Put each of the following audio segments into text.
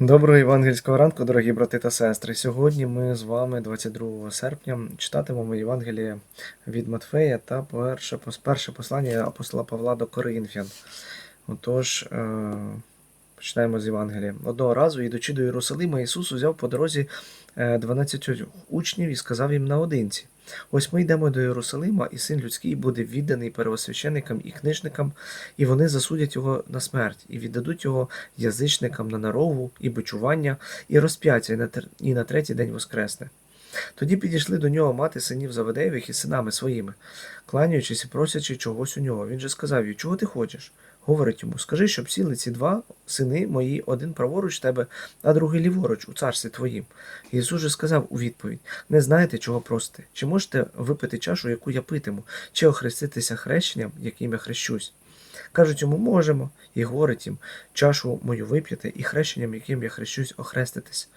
Доброго євангельського ранку, дорогі брати та сестри. Сьогодні ми з вами, 22 серпня, читатимемо Євангеліє від Матфея та перше, перше послання апостола Павла до Коринфян. Отож, е, починаємо з Євангелія. Одного разу, йдучи до Єрусалима, Ісус узяв по дорозі е, 12 учнів і сказав їм наодинці. Ось ми йдемо до Єрусалима, і син людський буде відданий первосвященикам і книжникам, і вони засудять його на смерть, і віддадуть його язичникам на нарову і бичування, і розп'яття, і на третій день воскресне. Тоді підійшли до нього мати синів Заведеєвих і синами своїми, кланяючись і просячи чогось у нього. Він же сказав їй, чого ти хочеш? Говорить йому, скажи, щоб сіли ці два сини мої, один праворуч тебе, а другий ліворуч у царстві твоїм. Ісус же сказав у відповідь: Не знаєте, чого просите? Чи можете випити чашу, яку я питиму, чи охреститися хрещенням, яким я хрещусь? Кажуть йому, можемо, і говорить їм, чашу мою вип'яти, і хрещенням, яким я хрещусь, охреститись.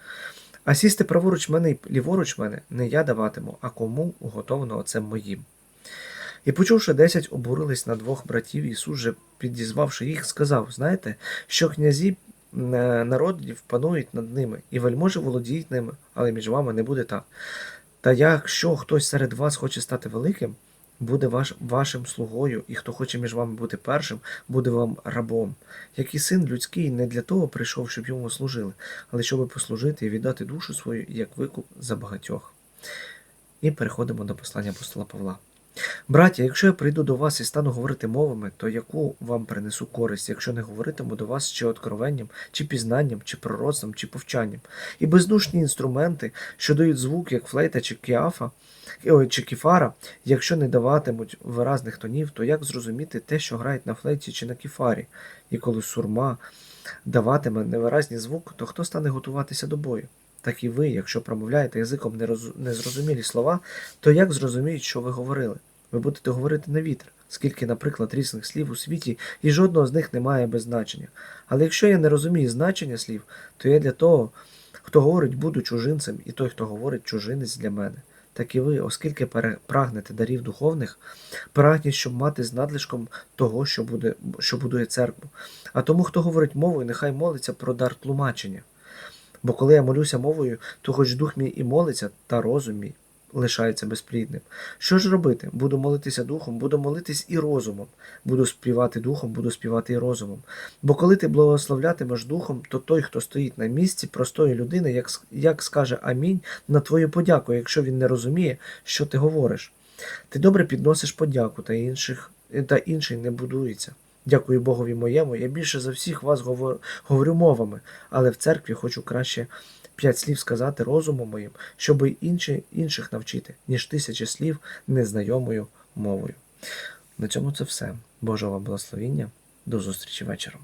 А сісти праворуч мене і ліворуч мене не я даватиму, а кому уготовано оце моїм. І почувши десять, обурились на двох братів, Ісус же, підізвавши їх, сказав: Знаєте, що князі е, народів панують над ними, і вельможі володіють ними, але між вами не буде так. Та якщо хтось серед вас хоче стати великим, буде ваш, вашим слугою, і хто хоче між вами бути першим, буде вам рабом. Як і син людський не для того прийшов, щоб йому служили, але щоб послужити і віддати душу свою як викуп за багатьох. І переходимо до послання апостола Павла. Браття, якщо я прийду до вас і стану говорити мовами, то яку вам принесу користь, якщо не говоритиму до вас чи откровенням, чи пізнанням, чи пророцтвом, чи повчанням? І бездушні інструменти, що дають звук, як флейта чи кіафа, чи кіфара, якщо не даватимуть виразних тонів, то як зрозуміти те, що грають на флейті чи на кіфарі? І коли сурма даватиме невиразні звук, то хто стане готуватися до бою? Так і ви, якщо промовляєте язиком нероз- незрозумілі слова, то як зрозуміють, що ви говорили? Ви будете говорити на вітер, скільки, наприклад, різних слів у світі, і жодного з них немає без значення. Але якщо я не розумію значення слів, то я для того, хто говорить, буду чужинцем, і той, хто говорить, чужинець для мене. Так і ви, оскільки прагнете дарів духовних, прагніть, щоб мати з надлишком того, що, буде, що будує церкву. А тому, хто говорить мовою, нехай молиться про дар тлумачення. Бо коли я молюся мовою, то хоч дух мій і молиться, та розум мій лишається безплідним. Що ж робити? Буду молитися духом, буду молитись і розумом. Буду співати духом, буду співати і розумом. Бо коли ти благословлятимеш духом, то той, хто стоїть на місці простої людини, як, як скаже амінь на твою подяку, якщо він не розуміє, що ти говориш. Ти добре підносиш подяку, та, інших, та інший не будується. Дякую Богові моєму, я більше за всіх вас говорю, мовами, але в церкві хочу краще п'ять слів сказати розуму моїм, щоб інші, інших навчити, ніж тисячі слів незнайомою мовою. На цьому це все. Божого вам благословіння. До зустрічі вечором.